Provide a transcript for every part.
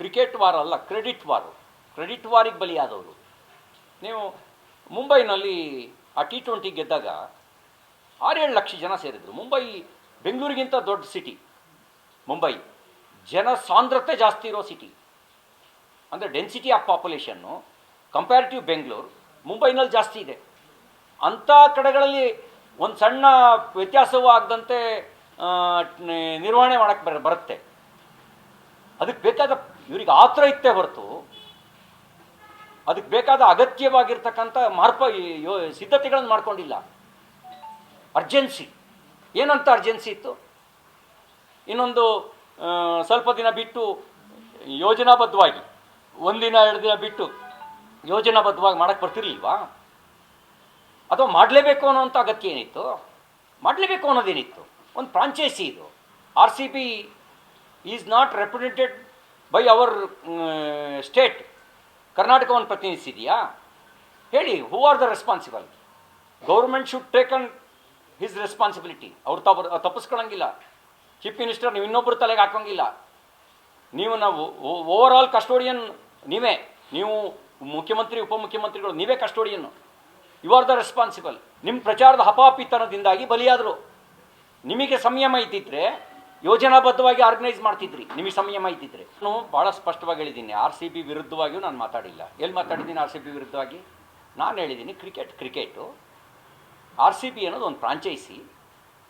Cricket war ಅಲ್ಲ, credit war. Credit ವಾರಿಗೆ ಬಲಿಯಾದವರು ನೀವು ಮುಂಬೈನಲ್ಲಿ ಆ ಟಿ ಟ್ವೆಂಟಿ ಗೆದ್ದಾಗ ಆರೇಳು ಲಕ್ಷ ಜನ ಸೇರಿದರು. ಮುಂಬೈ, ಬೆಂಗಳೂರಿಗಿಂತ ದೊಡ್ಡ ಸಿಟಿ ಮುಂಬೈ, ಜನ ಸಾಂದ್ರತೆ ಜಾಸ್ತಿ ಇರೋ ಸಿಟಿ ಅಂದರೆ density of population comparative Bengaluru, ಮುಂಬೈನಲ್ಲಿ ಜಾಸ್ತಿ ಇದೆ. ಅಂಥ ಕಡೆಗಳಲ್ಲಿ ಒಂದು ಸಣ್ಣ ವ್ಯತ್ಯಾಸವೂ ಆಗದಂತೆ ನಿರ್ವಹಣೆ ಮಾಡೋಕ್ಕೆ ಬರ, ಬರುತ್ತೆ. ಅದಕ್ಕೆ ಬೇಕಾದ ಇವ್ರಿಗೆ ಆತ್ರ ಇತ್ತೇ ಹೊರತು. ಅದಕ್ಕೆ ಬೇಕಾದ ಅಗತ್ಯವಾಗಿರ್ತಕ್ಕಂಥ ಮಾರ್ಪ ಸಿದ್ಧತೆಗಳನ್ನು ಮಾಡ್ಕೊಂಡಿಲ್ಲ. ಅರ್ಜೆನ್ಸಿ. ಏನಂತ ಅರ್ಜೆನ್ಸಿ ಇತ್ತು? ಇನ್ನೊಂದು ಸ್ವಲ್ಪ ದಿನ ಬಿಟ್ಟು ಯೋಜನಾಬದ್ಧವಾಗಿ, ಒಂದಿನ ಎರಡು ದಿನ ಬಿಟ್ಟು ಯೋಜನಾಬದ್ಧವಾಗಿ ಮಾಡಕ್ಕೆ ಬರ್ತಿರ್ಲಿಲ್ವಾ? ಅಥವಾ ಮಾಡಲೇಬೇಕು ಅನ್ನೋಂಥ ಅಗತ್ಯ ಏನಿತ್ತು? ಮಾಡಲೇಬೇಕು ಅನ್ನೋದೇನಿತ್ತು? ಒಂದು ಫ್ರಾಂಚೈಸಿ ಇದು. R C B is not represented by our state. ಕರ್ನಾಟಕವನ್ನು ಪ್ರತಿನಿಧಿಸಿದೆಯಾ ಹೇಳಿ who are the responsible government should take on his responsibility ಅವ್ರು ತಪ್ಪ ತಪ್ಪಿಸ್ಕೊಳಂಗಿಲ್ಲ ಚೀಫ್ ಮಿನಿಸ್ಟರ್ ನೀವು ಇನ್ನೊಬ್ಬರು ತಲೆಗೆ ಹಾಕೋಂಗಿಲ್ಲ ನೀವು ನಾವು ಓವರ್ ಆಲ್ ಕಸ್ಟೋಡಿಯನ್ ನೀವೇ. ನೀವು ಮುಖ್ಯಮಂತ್ರಿ, ಉಪಮುಖ್ಯಮಂತ್ರಿಗಳು, ನೀವೇ custodian you are the responsible ನಿಮ್ಮ ಪ್ರಚಾರದ ಹಪಾಪಿತನದಿಂದಾಗಿ ಬಲಿಯಾದರು. ನಿಮಗೆ ಸಂಯಮ ಇದ್ದಿದ್ರೆ ಯೋಜನಾಬದ್ಧವಾಗಿ ಆರ್ಗನೈಸ್ ಮಾಡ್ತಿದ್ರಿ. ನಿಮಗೆ ಸಂಯಮ ಇದ್ದಿದ್ರೆ ನಾನು ಭಾಳ ಸ್ಪಷ್ಟವಾಗಿ ಹೇಳಿದ್ದೀನಿ. ಆರ್ ಸಿ ಬಿ ವಿರುದ್ಧವಾಗಿಯೂ ನಾನು ಮಾತಾಡಿಲ್ಲ. ಎಲ್ಲಿ ಮಾತಾಡಿದ್ದೀನಿ ಆರ್ ಸಿ ಬಿ ವಿರುದ್ಧವಾಗಿ? ನಾನು ಹೇಳಿದ್ದೀನಿ cricket cricket R C B ಅನ್ನೋದು ಒಂದು ಫ್ರಾಂಚೈಸಿ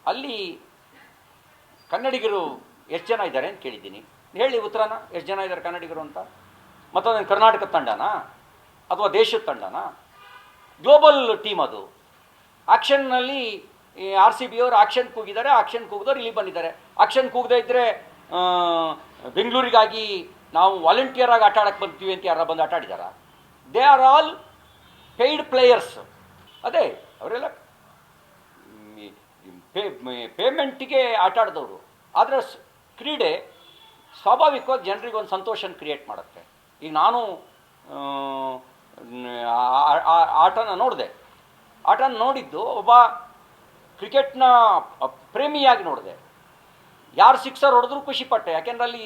ಅಲ್ಲಿ ಕನ್ನಡಿಗರು ಎಷ್ಟು ಜನ ಇದ್ದಾರೆ ಅಂತ ಕೇಳಿದ್ದೀನಿ. ಹೇಳಿ ಉತ್ತರನ? ಎಷ್ಟು ಜನ ಇದ್ದಾರೆ ಕನ್ನಡಿಗರು ಅಂತ? ಮತ್ತು ಅದೇನು ಕರ್ನಾಟಕ ತಂಡನಾ? ಅಥವಾ ದೇಶದ ತಂಡನಾ? ಗ್ಲೋಬಲ್ ಟೀಮ್ ಅದು. ಆಕ್ಷನ್ನಲ್ಲಿ ಆರ್ ಸಿ ಬಿ ಅವರು ಆಕ್ಷನ್ ಕೂಗಿದ್ದಾರೆ, ಆಕ್ಷನ್ ಕೂಗಿದವ್ರು ಇಲ್ಲಿ ಬಂದಿದ್ದಾರೆ. ಆಕ್ಷನ್ ಕೂಗದೇ ಇದ್ದರೆ ಬೆಂಗಳೂರಿಗಾಗಿ ನಾವು ವಾಲಂಟಿಯರ್ ಆಗಿ ಆಟ ಆಡಕ್ಕೆ ಬರ್ತೀವಿ ಅಂತ ಯಾರು ಬಂದು ಆಟ ಆಡಿದಾರ? They are all paid players ಅದೇ, ಅವರೆಲ್ಲ ಪೇಮೆಂಟಿಗೆ ಆಟ ಆಡಿದವರು. ಆದರೆ ಕ್ರೀಡೆ ಸ್ವಾಭಾವಿಕವಾಗಿ ಜನರಿಗೆ ಒಂದು ಸಂತೋಷನ ಕ್ರಿಯೇಟ್ ಮಾಡುತ್ತೆ. ಈಗ ನಾನು ಆಟನ ನೋಡಿದೆ. ಆಟನ ನೋಡಿದ್ದು ಒಬ್ಬ ಕ್ರಿಕೆಟ್ನ ಪ್ರೇಮಿಯಾಗಿ ನೋಡಿದೆ. ಯಾರು ಸಿಕ್ಸರ್ ಹೊಡೆದ್ರೂ ಖುಷಿಪಟ್ಟೆ ಯಾಕೆಂದ್ರೆ ಅಲ್ಲಿ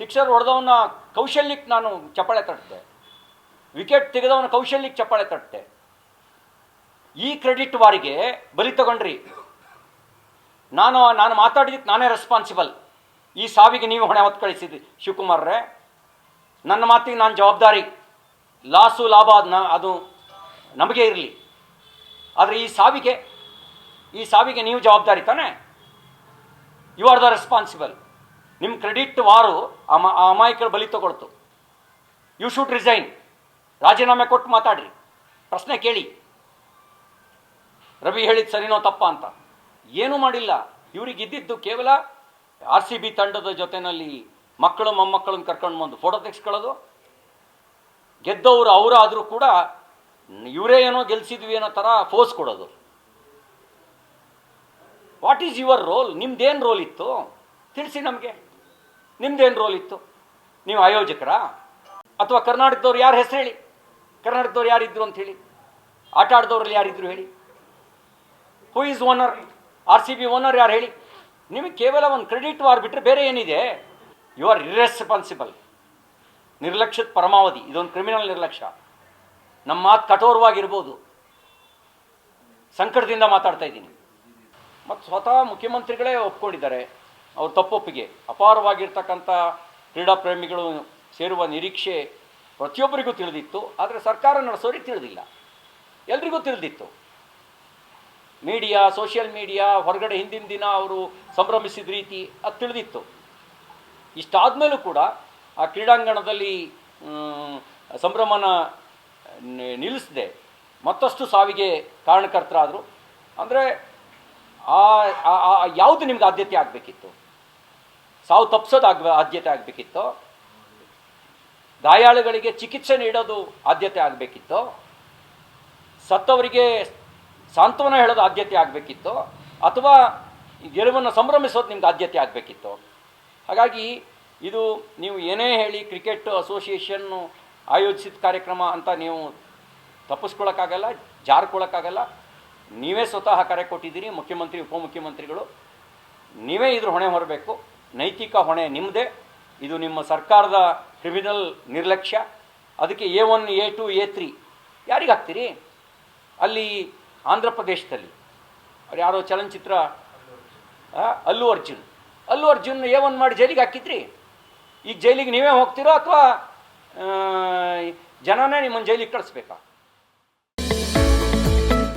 ಸಿಕ್ಸರ್ ಹೊಡೆದವನ ಕೌಶಲ್ಯಕ್ಕೆ ನಾನು ಚಪ್ಪಾಳೆ ತಟ್ಟಿದೆ ವಿಕೆಟ್ ತೆಗೆದವನ ಕೌಶಲ್ಯಕ್ಕೆ ಚಪ್ಪಾಳೆ ತಟ್ಟಿದೆ ಈ ಕ್ರೆಡಿಟ್ ವಾರಿಗೆ ಬಲಿ ತಗೊಂಡ್ರಿ. ನಾನು ನಾನು ಮಾತಾಡಿದ್ದಕ್ಕೆ ನಾನೇ ರೆಸ್ಪಾನ್ಸಿಬಲ್ ಈ ಸಾವಿಗೆ ನೀವು ಹೊಣೆ ಹೊತ್ತು ಕಳಿಸಿದ್ರಿ. ಶಿವಕುಮಾರ್ರೆ, ನನ್ನ ಮಾತಿಗೆ ನಾನು ಜವಾಬ್ದಾರಿ. ಲಾಸು, ಲಾಭ ಅದನ್ನ ಅದು ನಮಗೆ ಇರಲಿ. ಆದರೆ ಈ ಸಾವಿಗೆ ಈ ಸಾವಿಗೆ ನೀವು ಜವಾಬ್ದಾರಿ ತಾನೆ? ಯು ಆರ್ ದ ರೆಸ್ಪಾನ್ಸಿಬಲ್ ನಿಮ್ಮ ಕ್ರೆಡಿಟ್ ವಾರು ಅಮ ಆ ಅಮಾಯಕರ ಬಲಿ ತಗೊಳ್ತು. ಯು ಶುಡ್ ರಿಸೈನ್ ರಾಜೀನಾಮೆ ಕೊಟ್ಟು ಮಾತಾಡ್ರಿ. ಪ್ರಶ್ನೆ ಕೇಳಿ. ರವಿ ಹೇಳಿದ ಸರಿನೋ ತಪ್ಪ ಅಂತ. ಏನೂ ಮಾಡಿಲ್ಲ. ಇವ್ರಿಗೆ ಇದ್ದಿದ್ದು ಕೇವಲ ಆರ್ ಸಿ ಬಿ ತಂಡದ ಜೊತೆಯಲ್ಲಿ ಮಕ್ಕಳು ಮೊಮ್ಮಕ್ಕಳನ್ನ ಕರ್ಕೊಂಡು ಬಂದು ಫೋಟೋ ತೆಗೆಸ್ಕೊಳ್ಳೋದು. ಗೆದ್ದವರು ಅವರಾದರೂ ಕೂಡ ಇವರೇ ಏನೋ ಗೆಲ್ಸಿದ್ವಿ ಅನ್ನೋ ಥರ ಫೋರ್ಸ್ ಕೊಡೋದು. ವಾಟ್ ಈಸ್ ಯುವರ್ ರೋಲ್ ನಿಮ್ದೇನು ರೋಲ್ ಇತ್ತು? ತಿಳಿಸಿ ನಮಗೆ. ನಿಮ್ದೇನು ರೋಲ್ ಇತ್ತು? ನೀವು ಆಯೋಜಕರಾ? ಅಥವಾ ಕರ್ನಾಟಕದವ್ರು ಯಾರು ಹೆಸರು ಹೇಳಿ? ಕರ್ನಾಟಕದವ್ರು ಯಾರಿದ್ರು ಅಂತ ಹೇಳಿ? ಆಟ ಆಡಿದವ್ರಲ್ಲಿ ಯಾರಿದ್ರು ಹೇಳಿ? Who is owner R C B owner ಯಾರು ಹೇಳಿ? ನಿಮಗೆ ಕೇವಲ ಒಂದು ಕ್ರೆಡಿಟ್ ವಾರ್ ಬಿಟ್ಟರೆ ಬೇರೆ ಏನಿದೆ? ಯು ಆರ್ ಇರ್ರೆಸ್ಪಾನ್ಸಿಬಲ್ ನಿರ್ಲಕ್ಷ್ಯದ ಪರಮಾವಧಿ. ಇದೊಂದು ಕ್ರಿಮಿನಲ್ ನಿರ್ಲಕ್ಷ್ಯ. ನಮ್ಮ ಮಾತು ಕಠೋರವಾಗಿರ್ಬೋದು. ಸಂಕಟದಿಂದ ಮಾತಾಡ್ತಾ ಇದ್ದೀನಿ. ಮತ್ತು ಸ್ವತಃ ಮುಖ್ಯಮಂತ್ರಿಗಳೇ ಒಪ್ಕೊಂಡಿದ್ದಾರೆ. ಅವ್ರ ತಪ್ಪೊಪ್ಪಿಗೆ. ಅಪಾರವಾಗಿರ್ತಕ್ಕಂಥ ಕ್ರೀಡಾ ಪ್ರೇಮಿಗಳು ಸೇರುವ ನಿರೀಕ್ಷೆ ಪ್ರತಿಯೊಬ್ಬರಿಗೂ ತಿಳಿದಿತ್ತು. ಆದರೆ ಸರ್ಕಾರ ನಡೆಸೋರಿಗೆ ತಿಳಿದಿಲ್ಲ. ಎಲ್ರಿಗೂ ತಿಳಿದಿತ್ತು. ಮೀಡಿಯಾ, ಸೋಷಿಯಲ್ ಮೀಡಿಯಾ, ಹೊರಗಡೆ ಹಿಂದಿನ ದಿನ ಅವರು ಸಂಭ್ರಮಿಸಿದ ರೀತಿ ಅದು ತಿಳಿದಿತ್ತು. ಇಷ್ಟಾದಮೇಲೂ ಕೂಡ ಆ ಕ್ರೀಡಾಂಗಣದಲ್ಲಿ ಸಂಭ್ರಮನ ನಿಲ್ಲಿಸದೆ ಮತ್ತಷ್ಟು ಸಾವಿಗೆ ಕಾರಣಕರ್ತರಾದರು. ಅಂದರೆ ಆ ಯಾವುದು ನಿಮ್ಗೆ ಆದ್ಯತೆ ಆಗಬೇಕಿತ್ತು? ಸಾವು ತಪ್ಪಿಸೋದು ಆಗ ಆದ್ಯತೆ ಆಗಬೇಕಿತ್ತು? ಗಾಯಾಳುಗಳಿಗೆ ಚಿಕಿತ್ಸೆ ನೀಡೋದು ಆದ್ಯತೆ ಆಗಬೇಕಿತ್ತು? ಸತ್ತವರಿಗೆ ಸಾಂತ್ವನ ಹೇಳೋದು ಆದ್ಯತೆ ಆಗಬೇಕಿತ್ತು? ಅಥವಾ ಗೆಲುವನ್ನು ಸಂಭ್ರಮಿಸೋದು ನಿಮ್ಗೆ ಆದ್ಯತೆ ಆಗಬೇಕಿತ್ತು? ಹಾಗಾಗಿ ಇದು ನೀವು ಏನೇ ಹೇಳಿ ಕ್ರಿಕೆಟ್ ಅಸೋಸಿಯೇಷನ್ನು ಆಯೋಜಿಸಿದ ಕಾರ್ಯಕ್ರಮ ಅಂತ ನೀವು ತಪ್ಪಿಸ್ಕೊಳಕ್ಕಾಗಲ್ಲ ಜಾರ್ಕೊಳಕ್ಕಾಗಲ್ಲ ನೀವೇ ಸ್ವತಃ ಕರೆ ಕೊಟ್ಟಿದ್ದೀರಿ, ಮುಖ್ಯಮಂತ್ರಿ, ಉಪಮುಖ್ಯಮಂತ್ರಿಗಳು. ನೀವೇ ಇದ್ರ ಹೊಣೆ ಹೊರಬೇಕು. ನೈತಿಕ ಹೊಣೆ ನಿಮ್ಮದೇ ಇದು ನಿಮ್ಮ ಸರ್ಕಾರದ ಕ್ರಿಮಿನಲ್ ನಿರ್ಲಕ್ಷ್ಯ. ಅದಕ್ಕೆ A one, A two, A three ಯಾರಿಗೆ ಹಾಕ್ತೀರಿ? ಅಲ್ಲಿ ಆಂಧ್ರ ಪ್ರದೇಶದಲ್ಲಿ. ಅವ್ರು ಯಾರೋ ಚಲನಚಿತ್ರ ಅಲ್ಲು ಅರ್ಜುನ್. ಅಲ್ಲು ಅರ್ಜುನ್ ಎ ಒನ್ ಮಾಡಿ ಜೈಲಿಗೆ ಹಾಕಿದ್ರಿ? ಈಗ ಜೈಲಿಗೆ ನೀವೇ ಹೋಗ್ತೀರೋ ಅಥವಾ ಜನನೇ ನಿಮ್ಮನ್ನು ಜೈಲಿಗೆ ಕಳಿಸ್ಬೇಕಾ?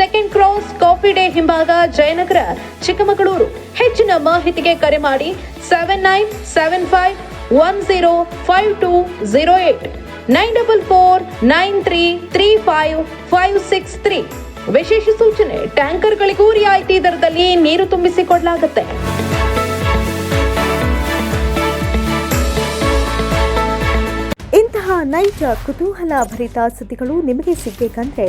ಸೆಕೆಂಡ್ ಕ್ರಾಸ್ ಕಾಫಿ ಡೇ ಹಿಂಭಾಗ ಜಯನಗರ, ಚಿಕ್ಕಮಗಳೂರು. ಹೆಚ್ಚಿನ ಮಾಹಿತಿಗೆ ಕರೆ ಮಾಡಿ seven nine seven five one zero five two zero eight nine double four nine three three five five six three ವಿಶೇಷ ಸೂಚನೆ, ಟ್ಯಾಂಕರ್ಗಳಿಗೂ ರಿಯಾಯಿತಿ ದರದಲ್ಲಿ ನೀರು ತುಂಬಿಸಿಕೊಡಲಾಗುತ್ತೆ. ಇಂತಹ ನೈಜ ಕುತೂಹಲ ಭರಿತ ಸುದ್ದಿಗಳು ನಿಮಗೆ ಸಿಗಬೇಕಂದ್ರೆ